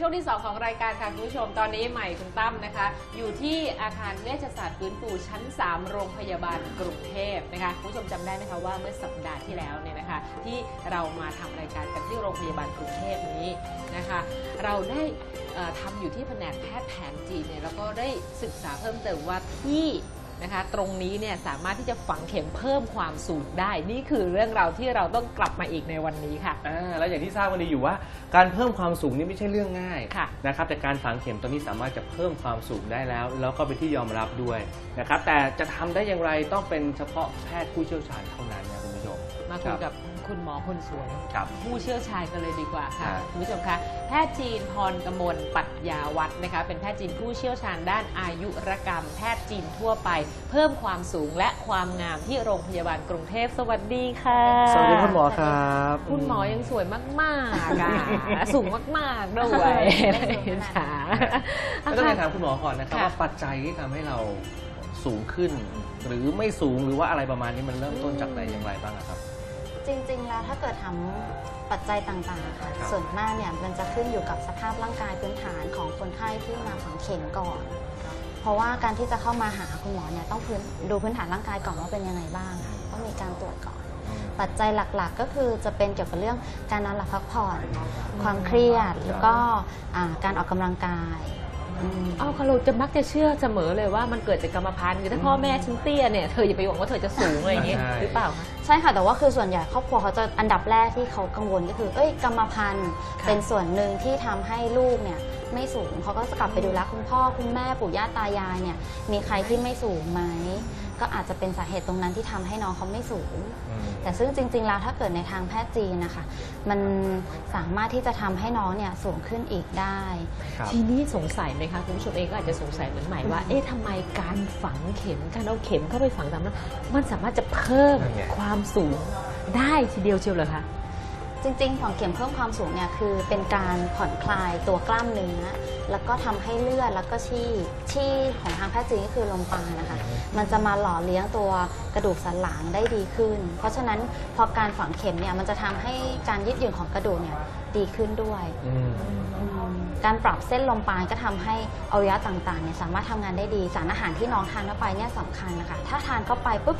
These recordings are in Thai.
ช่วงที่ 2 ของรายการค่ะคุณผู้ชมตอนนี้ใหม่คุณตั้มนะคะ อยู่ที่อาคารเวชศาสตร์ฟื้นฟูชั้น 3 โรงพยาบาลกรุงเทพนะคะคุณผู้ชมจำได้ไหมคะว่าเมื่อสัปดาห์ที่แล้วเนี่ยนะคะ ที่เรามาทำรายการกันที่โรงพยาบาลกรุงเทพนี้นะคะ เราได้เอ่อทำอยู่ที่แผนกแพทย์แผนจีนเนี่ยแล้วก็ได้ศึกษาเพิ่มเติมว่าที่ นะคะ ตรงนี้เนี่ยสามารถที่จะฝังเข็มเพิ่มความสูงได้ นี่คือเรื่องราวที่เราต้องกลับมาอีกในวันนี้ค่ะ อ่าแล้วอย่างที่ทราบกันดีอยู่ว่า การเพิ่มความสูงนี่ไม่ใช่เรื่องง่ายค่ะนะครับแต่การฝังเข็มตอนนี้สามารถจะเพิ่มความสูงได้แล้ว แล้วก็เป็นที่ยอมรับด้วยนะครับแต่จะทำได้อย่างไรต้องเป็นเฉพาะแพทย์ผู้เชี่ยวชาญเท่านั้นนะคุณผู้ชม มาคุยกับ คุณหมอคนสวยครับผู้เชี่ยวชาญกันเลยดีกว่าค่ะครับคุณผู้ชมคะแพทย์จีนพรกมลปัตยาวัฒน์นะคะเป็นแพทย์จีนผู้เชี่ยวชาญด้านอายุรกรรม แพทย์จีนทั่วไป เพิ่มความสูงและความงามที่โรงพยาบาลกรุงเทพสวัสดีค่ะสวัสดีคุณหมอครับคุณหมอยังสวยมากๆอะสูงมากๆด้วยไม่สูงขนาดนั้นค่ะแล้วต้องไปถามคุณหมอก่อนนะครับค่ะว่าปัจจัยที่ทำให้เราสูงขึ้น หรือไม่สูงหรือว่าอะไรประมาณนี้มันเริ่มต้นจากไหนอย่างไรบ้างอะครับ จริงๆ แล้วถ้าเกิดทำปัจจัยต่างๆค่ะครับ ส่วนมากเนี่ยมันจะขึ้นอยู่กับสภาพร่างกายพื้นฐานของคนไข้ที่มาฝังเข็มก่อน เพราะว่าการที่จะเข้ามาหาคุณหมอเนี่ยต้องพื้นดูพื้นฐานร่างกายก่อนว่าเป็นยังไงบ้างค่ะต้องมีการตรวจก่อน ปัจจัยหลักๆ ก็คือจะเป็นเกี่ยวกับเรื่องการนอนหลับพักผ่อน ความเครียดแล้วก็อ่าการออกกำลังกายอืม เอาค่ะเราจะมักจะเชื่อเสมอเลยว่ามันเกิดจากกรรมพันธุ์คือถ้าพ่อแม่ฉันเตี้ยเนี่ยเธออย่าไปหวังว่าเธอจะสูงอะไรอย่างเงี้ยใช่ หรือเปล่าคะ ใช่ค่ะ แต่ว่าคือส่วนใหญ่ครอบครัวเขาจะอันดับแรกที่เขากังวลก็คือ เอ้ยกรรมพันธุ์ค่ะเป็นส่วนหนึ่งที่ทำให้ลูกเนี่ยไม่สูงเขาก็จะกลับไปดูแลคุณพ่อคุณแม่ปู่ย่าตายายเนี่ยมีใครที่ไม่สูงไหม ก็อาจจะเป็นสาเหตุตรงนั้นที่ทำให้น้องเขาไม่สูง อืม แต่ซึ่งจริง ๆ แล้วถ้าเกิดในทางแพทย์จีนนะคะ มันสามารถที่จะทำให้น้องเนี่ยสูงขึ้นอีกได้ ครับ ทีนี้สงสัยไหมคะคุณผู้ชมเองก็อาจจะสงสัยเหมือนใหม่ว่า เอ๊ะทำไมการฝังเข็มการเอาเข็มเข้าไปฝังตามนั้นมันสามารถจะเพิ่มนั่นไง ความสูงได้ทีเดียวเชียวเหรอคะ จริงๆฝังเข็มเพิ่มความสูงเนี่ยคือเป็นการผ่อนคลายตัวกล้ามเนื้อ แล้วก็ทำให้เลือดแล้วก็ชี่ชี่ของทางแพทย์จีนก็คือลมปราณนะคะ มันจะมาหล่อเลี้ยงตัวกระดูกสันหลังได้ดีขึ้น เพราะฉะนั้นพอการฝังเข็มเนี่ยมันจะทำให้การยืดหยุ่นของกระดูกเนี่ยดีขึ้นด้วย อืมอืมการปรับเส้นลมปราณก็ทำให้อวัยวะต่างๆเนี่ยสามารถทำงานได้ดี สารอาหารที่น้องทานเข้าไปเนี่ยสำคัญนะคะ ถ้าทานเข้าไปปุ๊บ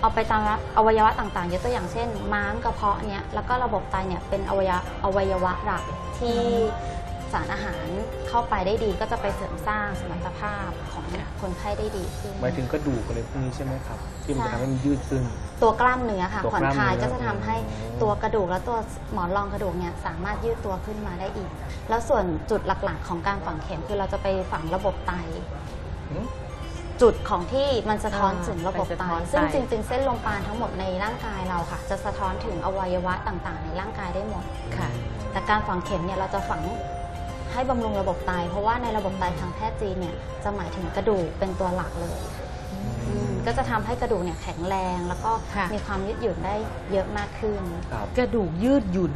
เอาไปตามอวัยวะต่างๆยกตัวอย่างเช่น ม้ามกระเพาะเนี่ยแล้วก็ระบบไตเนี่ยเป็นอวัยวะอวัยวะหลักที่ สารอาหารเข้าไปได้ดีก็จะไปเสริมสร้างสมรรถภาพของคนไข้ได้ดีขึ้น หมายถึงกระดูกอะไรพวกนี้ใช่ไหมครับ ที่มันจะทำให้มันยืดขึ้น ตัวกล้ามเนื้อค่ะตัวผ่อนคลายกล้ามเนื้อ ก็จะทำให้ตัวกระดูกและตัวหมอนรองกระดูกเนี่ยสามารถยืดตัวขึ้นมาได้อีก แล้วส่วนจุดหลักๆ ของการฝังเข็มคือเราจะไปฝังระบบไตอืม จุดของที่มันสะท้อนอ่าถึงระบบไปสะไตท้อนซึ่งไต จริงๆ เส้นลมปราณทั้งหมดในร่างกายเราค่ะ จะสะท้อนถึงอวัยวะต่างๆ ในร่างกายได้หมด ค่ะ แต่การฝังเข็มเนี่ยเราจะฝัง ให้บำรุงระบบไตเพราะว่าในระบบไตทางแพทย์จีนเนี่ยจะหมายถึงกระดูกเป็นตัวหลักเลยอืมก็จะทำให้กระดูกเนี่ยแข็งแรงแล้วก็ค่ะ มีความยืดหยุ่นได้เยอะมากขึ้น ครับกระดูกยืดหยุ่น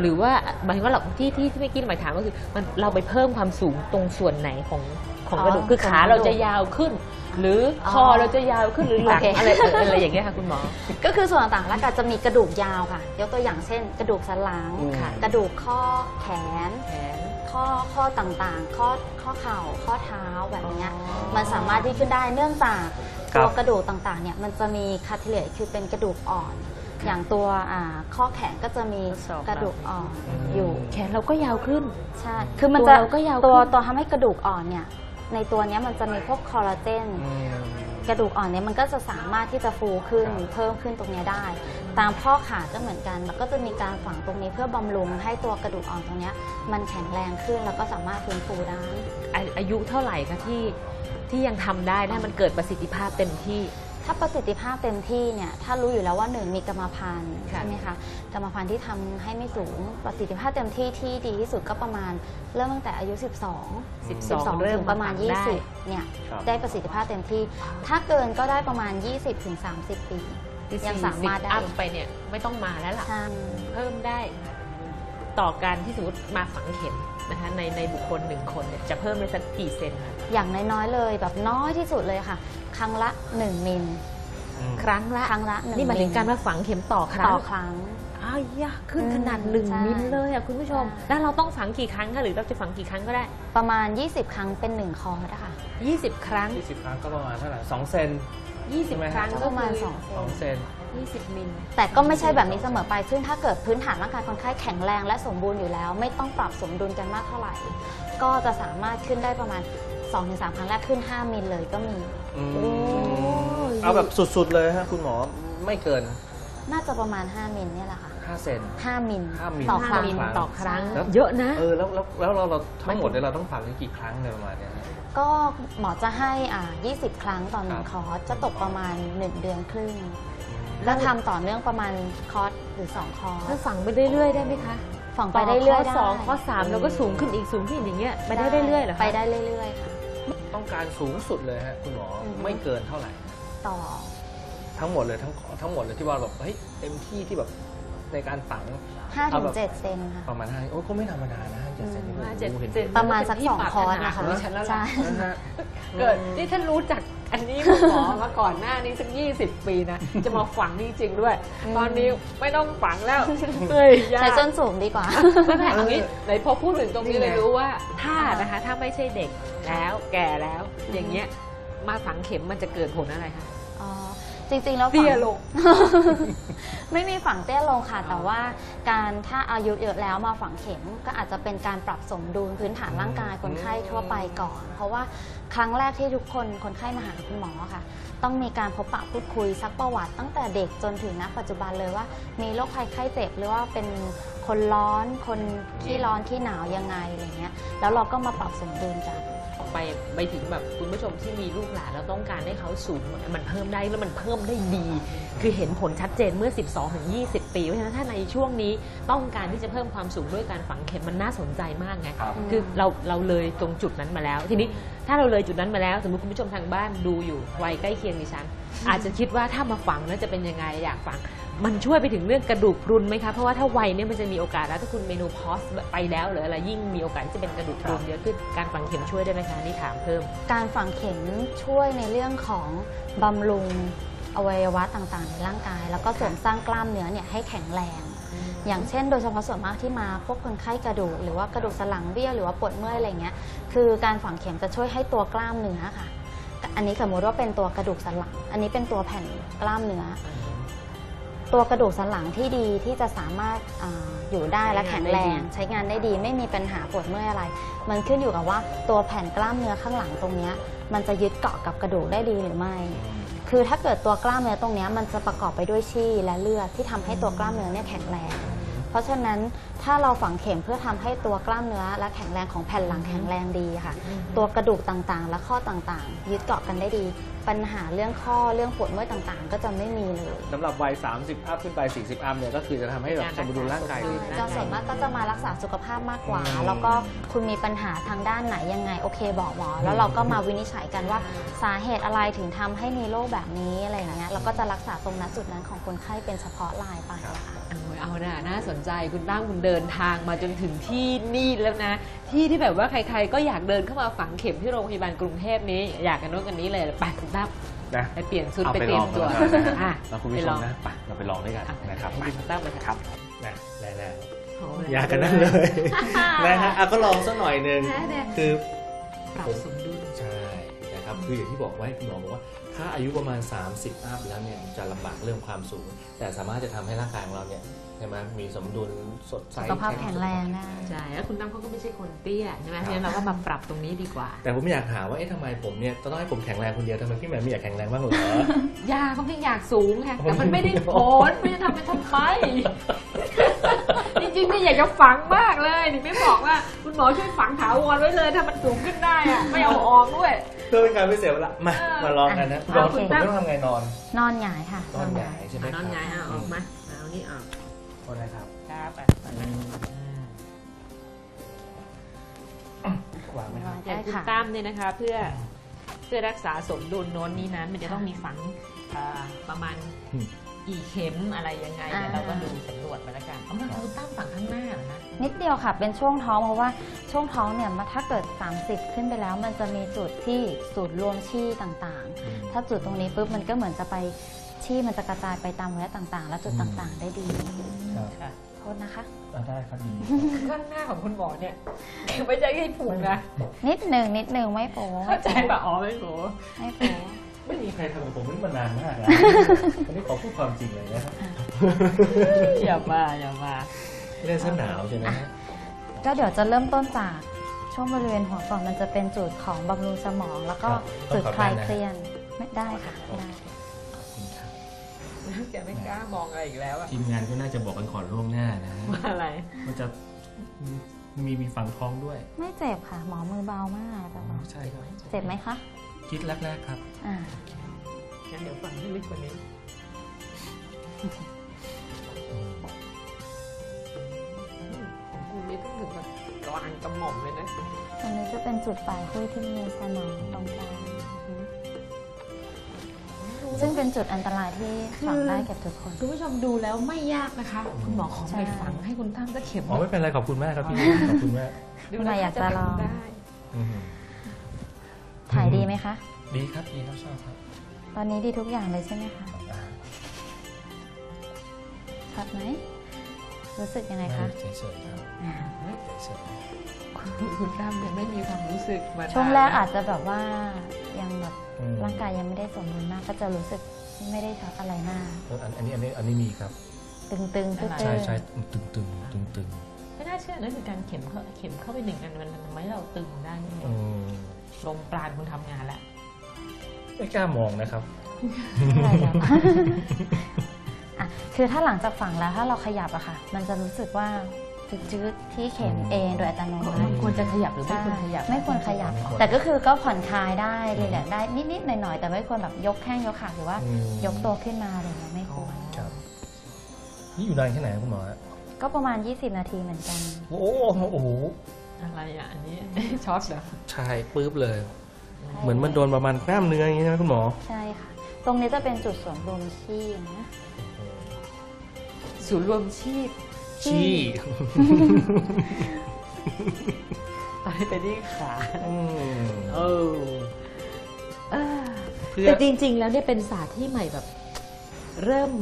หรือว่าหมายถึงว่าเราที่ที่ที่เมื่อกี้หมายถามก็คือมันเราไปเพิ่มความสูงตรงส่วนไหนของของกระดูกอ๋อคือขาของกระดูกเราจะยาวขึ้น หรือออคอเราจะยาวขึ้นหรือหลังโอเค อะไรอะไรอย่างเงี้ยค่ะคุณหมอ ก็คือส่วนต่างๆแล้วก็จะมีกระดูกยาวค่ะ ยกตัวอย่างเช่น กระดูกสันหลังอืมค่ะกระดูกข้อแขน แขน ข้อข้อต่างๆ ข้อข้อเข่าข้อเท้าแบบเนี้ยอ๋อมันสามารถที่ขึ้นได้เนื่องจากครัตับวกระดูกต่างๆเนี่ยมันจะมีคาทิเลตคือเป็นกระดูกอ่อน อย่างตัวอ่าข้อแขนก็จะมีศอก กระดูกอ่อนอยู่แขนเราก็ยาวขึ้น ใช่คือมันตัวจะเราก็ยาวตัวขึ้นตัวทำให้กระดูกอ่อนเนี่ยในตัวเนี้ยมันจะมีพวกคอลลาเจน อืม กระดูกอ่อนเนี่ยมันก็จะสามารถที่จะฟูขึ้นครับเพิ่มขึ้นตรงเนี้ยได้ ตามข้อขาก็เหมือนกันแล้วก็จะมีการฝังตรงนี้เพื่อบำรุงให้ตัวกระดูกอ่อนตรงเนี้ยมันแข็งแรงขึ้นแล้วก็สามารถฟื้นฟูได้อาอายุเท่าไหร่คะที่ที่ยังทำได้นะมันเกิดประสิทธิภาพเต็มที่ ถ้าประสิทธิภาพเต็มที่เนี่ยถ้ารู้อยู่แล้วว่าหนึ่งมีกรรมพันธุ์ค่ะใช่ไหมคะกรรมพันธุ์ที่ทำให้ไม่สูงประสิทธิภาพเต็มที่ที่ดีที่สุดก็ประมาณเริ่มตั้งแต่อายุ 12 12เริ่มถึงประมาณฝังได้20เนี่ยครับได้ประสิทธิภาพเต็มที่ ถ้าเกินก็ได้ประมาณ 20ถึง30 ปี ยังสามารถได้อัพไปเนี่ยไม่ต้องมาแล้วล่ะใช่เพิ่มได้ ต่อการที่สมมติมาฝังเข็ม นะคะในในบุคคลหนึ่งคนเนี่ยจะเพิ่มได้สักกี่เซนคะ อย่างน้อยๆเลยแบบน้อยที่สุดเลยค่ะ ครั้งละ 1 มิลอืม ครั้งละ ครั้งละหนึ่งนี่หมายถึงการมาฝังเข็มต่อครั้ต่งอครั้ง อ้ายยะขึ้นอืมขนาดหนึ่งใช่มิลเลยอะคุณผู้ชม ใช่ แล้วเราต้องฝังกี่ครั้งคะหรือเราจะฝังกี่ครั้งก็ได้ ประมาณ 20 ครั้งเป็นหนึ่งคอร์สอะค่ะ 20 ครั้ง 20 ครั้งก็ประมาณเท่าไหร่สองเซนใช่ไหม20 ครั้งฮะก็ประมาณคือสองเซสองนเซน 20 มิล แต่ก็ไม่ใช่แบบนี้เสมอไป ซึ่งถ้าเกิดพื้นฐานร่างกายคนไข้แข็งแรงและสมบูรณ์อยู่แล้ว ไม่ต้องปรับสมดุลกันมากเท่าไหร่ ก็จะสามารถขึ้นได้ประมาณ 2-3 ครั้งแรกขึ้น 5 มิลเลยก็มี อืมโอ้ยเอาแบบสุดๆเลยฮะคุณหมอไม่เกิน น่าจะประมาณ 5 มิลเนี่ยแหละค่ะ 5 เซน 5 มิลห้ามิล ต่อครั้งมิลต่อครั้งแล้วเยอะนะ เออแล้วแล้วแล้วเราเราทั้งหมดเนี่ยเราต้องฝังกันกี่ครั้งเนี่ยประมาณเนี้ยฮะ ก็หมอจะให้อ่า20 ครั้งต่อหนึ่งครับคอร์สจะตกประมาณ 1 เดือนครึ่ง แล้แล้ววทำต่อเนื่องประมาณคอร์สหรือ 2 คอร์แล้วสฝังไปเรื่อยๆได้ไหมคะฝังไปได้เรื่อยๆต่ได้สองข้อสามแล้วก็สูงขึ้นอีกสูงขึ้นอีกอย่างเงี้ยไปได้เรื่อยๆเหรอคะไปได้เรื่อยๆค่ะ ต้องการสูงสุดเลยฮะคุณหมออือฮึไม่เกินเท่าไหร่ ต่อ ทั้งหมดเลยทั้งทั้งหมดเลยที่ว่าแบบเฮ้ยเต็มที่ที่แบบ ในการฝัง5-7เซนค่ะ ประมาณห้าโอ้ก็ไม่ธรรมดานะห้าเจ็ดเซนนี่ห้าเจ็ดโอ้โหเห็นเจ็ดประมาณสักที่สองปากคอร์สขนาดนะคะของฉันแล้วล่ะใช่ นะฮะ เกิดนี่ถ้ารู้จักอันนี้คุณหมอมาก่อนหน้านี้สัก20 ปีนะ จะมาฝังจริงๆด้วยอืมตอนนี้ไม่ต้องฝังแล้วเฮ้ยยาก ใช้ส้นสูงดีกว่า ไม่แผ่เอางี้ไหนพอพูดถึงตรงนี้นี่ไงเลยรู้ว่า ถ้านะคะ ถ้าไม่ใช่เด็กแล้วแก่แล้ว อย่างเงี้ย มาฝังเข็มมันจะเกิดผลอะไรคะ อ๋อ จริงๆ แล้วเตี้ยฝังลง ไม่มีฝังเตี้ยลงค่ะ แต่ว่าการถ้าอายุเยอะแล้วมาฝังเข็มก็อาจจะเป็นการปรับสมดุลพื้นฐานร่างกายคนไข้ทั่วไปก่อน เพราะว่าครั้งแรกที่ทุกคนคนไข้มาหาคุณหมอค่ะ ต้องมีการพบปะพูดคุยซักประวัติ ตั้งแต่เด็กจนถึงณปัจจุบันเลยว่า มีโรคภัยไข้เจ็บหรือว่าเป็นคนร้อนคนขี้ร้อนขี้หนาวยังไงอะไรเงี้ยแล้วเราก็มาปรับสมดุลกัน ไปไปถึงแบบคุณผู้ชมที่มีลูกหลานแล้วต้องการให้เขาสูงมันเพิ่มได้แล้วมันเพิ่มได้ดี คือเห็นผลชัดเจนเมื่อ 12ถึง20 ปีเพราะฉะนั้นถ้าในช่วงนี้ต้องการที่จะเพิ่มความสูงด้วยการฝังเข็มมันน่าสนใจมากไงครับคือเราเราเลยตรงจุดนั้นมาแล้วทีนี้ ถ้าเราเลยจุดนั้นมาแล้ว สมมติคุณผู้ชมทางบ้านดูอยู่วัยใกล้เคียงดิฉัน อาจจะคิดว่าถ้ามาฝังแล้วจะเป็นยังไงอยากฝัง มันช่วยไปถึงเรื่องกระดูกพรุนไหมคะ เพราะว่าถ้าวัยเนี่ยมันจะมีโอกาสแล้วถ้าคุณเมนูพอสไปแล้วหรืออะไรยิ่งมีโอกาสที่จะเป็นกระดูกพรุนเยอะขึ้นการฝังเข็มช่วยได้ไหมคะนี่ถามเพิ่ม การฝังเข็มช่วยในเรื่องของบำรุงอวัยวะต่างๆ ในร่างกาย แล้วก็เสริมสร้างกล้ามเนื้อเนี่ยให้แข็งแรง อย่างเช่นโดยเฉพาะส่วนมากที่มาพวกคนไข้กระดูก หรือว่ากระดูกสันหลังเบี้ยวหรือว่าปวดเมื่อยอะไรเงี้ยคือการฝังเข็มจะช่วยให้ตัวกล้ามเนื้อค่ะ อันนี้สมมติว่าเป็นตัวกระดูกสันหลัง อันนี้เป็นตัวแผ่นกล้ามเนื้อ ตัวกระดูกสันหลังที่ดีที่จะสามารถอาอยู่ได้และแข็งแรง ใช้งานได้ดีไม่มีปัญหาปวดเมื่อยอะไร มันขึ้นอยู่กับว่าตัวแผ่นกล้ามเนื้อข้างหลังตรงเนี้ยมันจะยึดเกาะกับกระดูกได้ดีหรือไม่ คือถ้าเกิดตัวกล้ามเนื้อตรงนี้มันจะประกอบไปด้วยชี่และเลือดที่ทำให้ตัวกล้ามเนื้อเนี่ยแข็งแรง เพราะฉะนั้นถ้าเราฝังเข็มเพื่อทำให้ตัวกล้ามเนื้อและแข็งแรงของแผ่นหลังแข็งแรงดีค่ะ ตัวกระดูกต่างๆ และข้อต่างๆ ยึดเกาะกันได้ดี ปัญหาเรื่องข้อเรื่องปวดเมื่อยต่างๆ ก็จะไม่มีเลย สำหรับวัย 30 อัพขึ้นไป 40 อัพเนี่ยก็คือจะทำให้แบบสมดุลร่างกายดีใช่ก็ส่วนมากก็จะมารักษาสุขภาพมากกว่าแล้วก็คุณมีปัญหาทางด้านไหนยังไง โอเคบอกหมอ แล้วเราก็มาวินิจฉัยกันว่าสาเหตุอะไรถึงทำให้มีโรคแบบนี้อะไรอย่างเงี้ยแล้วก็จะรักษาตรงนั้นจุดนั้นของคนไข้เป็นเฉพาะรายไปอะค่ะเอาไว้ เอานะน่าสนใจคุณตั้มคุณเดินทางมาจนถึงที่นี่แล้วนะ ที่ที่แบบว่าใครๆ ก็อยากเดินเข้ามาฝังเข็มที่โรงพยาบาลกรุงเทพนี้ อยากกันโน้นกันนี้เลยไปคุณตั้มนะไปเปลี่ยนชุดเอาไปไปเตรีลยอมงตัวกันนะอะแล้วคุณผู้ชมนะไปเราไปลองด้วยกันอะนะครับให้คุณตั้มไปครับนะได้แล้วโอ้โหอยากกันนั่นเลยนะฮะอะก็ลองสักหน่อยหนึ่งแน่ๆคือปรับสมดุลใช่นะครับคืออย่างที่บอกไว้คุณหมอบอกว่าถ้าอายุประมาณ 30 อัพแล้วเนี่ยจะลำบากเรื่องความสูง แต่สามารถจะทำให้ร่างกายของเราเนี่ย ใช่ไหมมีสมดุลสดใสสุขภาพแข็งแรงได้ใช่แล้วคุณตั้มเขาก็ไม่ใช่คนเตี้ยใช่ไหมเพราะฉะนั้นเราก็มาปรับตรงนี้ดีกว่า แต่ผมอยากถามว่าเอ๊ะทำไมผมเนี่ยต้องให้ผมแข็งแรงคนเดียวทำไมพี่แหม่มไม่อยากแข็งแรงบ้างเหรอยาเขาเพียงอยากสูงไงแต่มันไม่ได้ผลไม่จะทำไปทำไมจริงๆไม่อยากจะฝังมากเลยนี่ไม่บอกว่า คุณหมอช่วยฝังถาวรไว้เลย ถ้ามันสูงขึ้นได้อะไม่เอาออกด้วยเพื่อเป็นการไม่เสียเวลามาเออมาลองกันนะคุณหมอเอาคุผมณตั้มต้องทำไงนอน นอนหงายค่ะนอนหงายใช่ไหมอะคนอรับนไงอะออกมาเอานี่ออก โทษนะครับครับไปไปไปวางไหมครับ อย่างคุณได้ค่ะตั้มเนี่ยนะคะ เพื่อเพื่อรักษาสมดุลโน้นนี้นั้น มันจะต้องมีฝังเอ่อประมาณอืมกี่เข็มอะไรยังไงเนี่ยอ่าเราก็ดูสำรวจมาแล้วกันเอามาคุณตั้มฝังข้างหน้าเหรอคะนิดเดียวค่ะ เป็นช่วงท้องเพราะว่าช่วงท้องเนี่ยมาถ้าเกิด 30 ขึ้นไปแล้ว มันจะมีจุดที่สูตรรวมชี่ต่างๆ ถ้าจุดตรงนี้ปุ๊บมันก็เหมือนจะไป ชีพมันจะกระจายไปตามอวัยวะต่างๆ และจุดต่างๆ ได้ดีครับค่ะโทษนะคะ อ่าได้ครับดีข้างหน้าของคุณหมอเนี่ยไม่ใช่ให้ผูกนะนิดหนึ่งนิดหนึ่งไม่โป๊เข้าใจป่ะอ๋อไม่โหไม่โป๊ไม่มีใครทำกับผมนี่มานานมากแล้วอันนี้ขอพูดความจริงเลยนะครับอย่ามาอย่ามาเล่นสนาวใช่ไหมฮะก็เดี๋ยวจะเริ่มต้นจากช่วงบริเวณหัวก่อนมันจะเป็นจุดของบำรุงสมอง แล้วก็จุดคลายเครียดไม่ได้ค่ะไม่ได้ขอบคุณครับ แกไม่กล้ามองอะไรอีกแล้วอะทีมงานก็น่าจะบอกกันก่อนล่วงหน้านะฮะว่าอะไร ว่าจะมีมีฝังท้องด้วยไม่เจ็บค่ะ หมอมือเบามากแต่ว่าใช่ครับเจ็บไหมคะ คิดแรกๆครับ อ่างั้นเดี๋ยวฟังให้ลึกกว่านี้ ของคุณนี่ต้องถึงแบบกลางกระหม่อมเลยนะ ตรงนี้จะเป็นจุดปลายคุยที่มีสมองตรงกลาง ซึ่งเป็นจุดอันตรายที่ฝังได้แก่ทุกคน คุณผู้ชมดูแล้วไม่ยากนะคะ คุณหมอขอใช่ไปฝังให้คุณตั้มสักเข็มอ๋อไม่เป็นไรขอบคุณมากครับพี่ขอบคุณมากดูคุณหมออยากจะลองได้อืมถ่ายดีไหมคะ ดีครับดีครับชอบครับ ตอนนี้ดีทุกอย่างเลยใช่ไหมคะอ่าชัดไหมรู้สึกยังไงคะเฉยๆครับอ่า เฉยคุณคุณตั้มยังไม่มีความรู้สึกมาช่วงแรกนนอาจจะแบบว่ายังแบบๆอืมร่างกายยังไม่ได้สมบูรณ์มาก ก็จะรู้สึกไม่ได้ชักอะไรมากเอออันอันนี้อันนี้อันนี้มีครับ ตึงๆตื้อๆใช่ใช่ตึงตึงตึงตึงไม่น่าเชื่อนะคือการเข็มเข้าเข็มเข้าไปหนึ่งอันมันทำให้เราตึงได้นี่อืมลมปราณคุณทำงานแล้วไม่กล้ามองนะครับอะไรแล้วอะคือถ้าหลังจากฝังแล้วถ้าเราขยับอะค่ะ มันจะรู้สึกว่า จืดๆที่เข็มเองโดยอัตโนมัติ ควรจะขยับหรือไม่ควรขยับ ไม่ควรขยับไม่ควรแต่ก็คือก็ผ่อนคลายได้รีแลกซ์ได้นิดๆหน่อยๆแต่ไม่ควรแบบยกแข้งยกขาหรือว่า อืม ยกตัวขึ้นมาอะไรอย่างเงี้ยไม่ควร ครับนี่อยู่นานแค่ไหนครับคุณหมอฮะก็ประมาณ 20 นาทีเหมือนกัน โอ้โหโอ้โหอะไรอะอันนี้ ช็อตเหรอใช่ปื๊บเลย เหมือนมันโดนประมาณกล้ามเนื้ออย่างนี้ใช่ไหมคุณหมอ ใช่ค่ะ ตรงนี้จะเป็นจุดสวมรวมชีนะ ศูนย์รวมชีพ ชี้ ตอนนี้ไปที่ขาอืมเออ เออเพื่อ แต่จริง ๆ แล้วเนี่ยเป็นศาสตร์ที่ใหม่แบบเริ่ม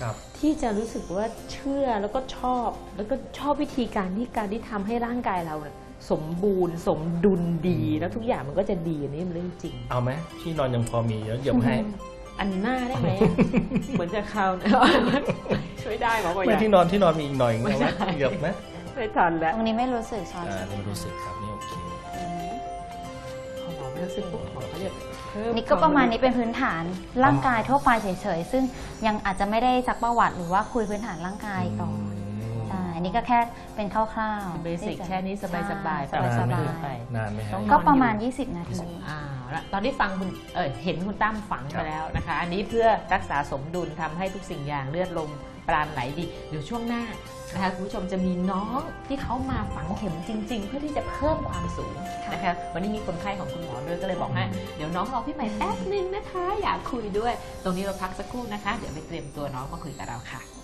ครับ ที่จะรู้สึกว่าเชื่อแล้วก็ชอบ แล้วก็ชอบวิธีการที่การที่ทำให้ร่างกายเราเนี่ยสมบูรณ์ สมดุลดีแล้วทุกอย่างมันก็จะดีอันนี้มันเรื่องจริง เอาไหมที่นอนยังพอมีแล้วเดี๋ยวให้ อันหน้าได้ไหม เหมือนจะคราวนะช่วยได้หมอบอกอไม่ย่าที่นอนที่นอนมีอีกหน่อยไม่เอาไหมได้เหยียบไหมไม่ทันแล้วตรงนี้ไม่รู้สึกช็อตอ่านี่รู้สึกครับนี่โอเคพอหมอไม่รู้สึกปุ๊บหมอเขาจะเพิ่มนี่ก็ประมาณนี้เป็นพื้นฐานร่างกายทั่วไปเฉยๆ ซึ่งยังอาจจะไม่ได้ซักประวัติหรือว่าคุยพื้นฐานร่างกายก่อน ใช่อันนี้ก็แค่เป็นคร่าวๆเบสิกที่จะแค่นี้สบายสบายใช่ สนานไหมบายนานไหมฮะต้องๆก็ประมาณ 20 นาที อ่าละตอนที่ฟังคุณเออเห็นคุณตั้มฝังครัไปบแล้วนะคะ อันนี้เพื่อรักษาสมดุลทำให้ทุกสิ่งอย่างเลือดลมปราณไหลดี เดี๋ยวช่วงหน้านะคะคุณผู้ชมจะมีน้องที่เขามาฝังเข็มจริง ๆ เพื่อที่จะเพิ่มความสูงนะคะวันนี้มีคนไข้ของคุณหมอด้วยก็เลยบอกให้เดี๋ยวน้องรอพี่ใหม่แป๊บนึงนะคะ อยากคุยด้วย ตรงนี้เราพักสักครู่นะคะ เดี๋ยวไปเตรียมตัวน้องมาคุยกับเราค่ะ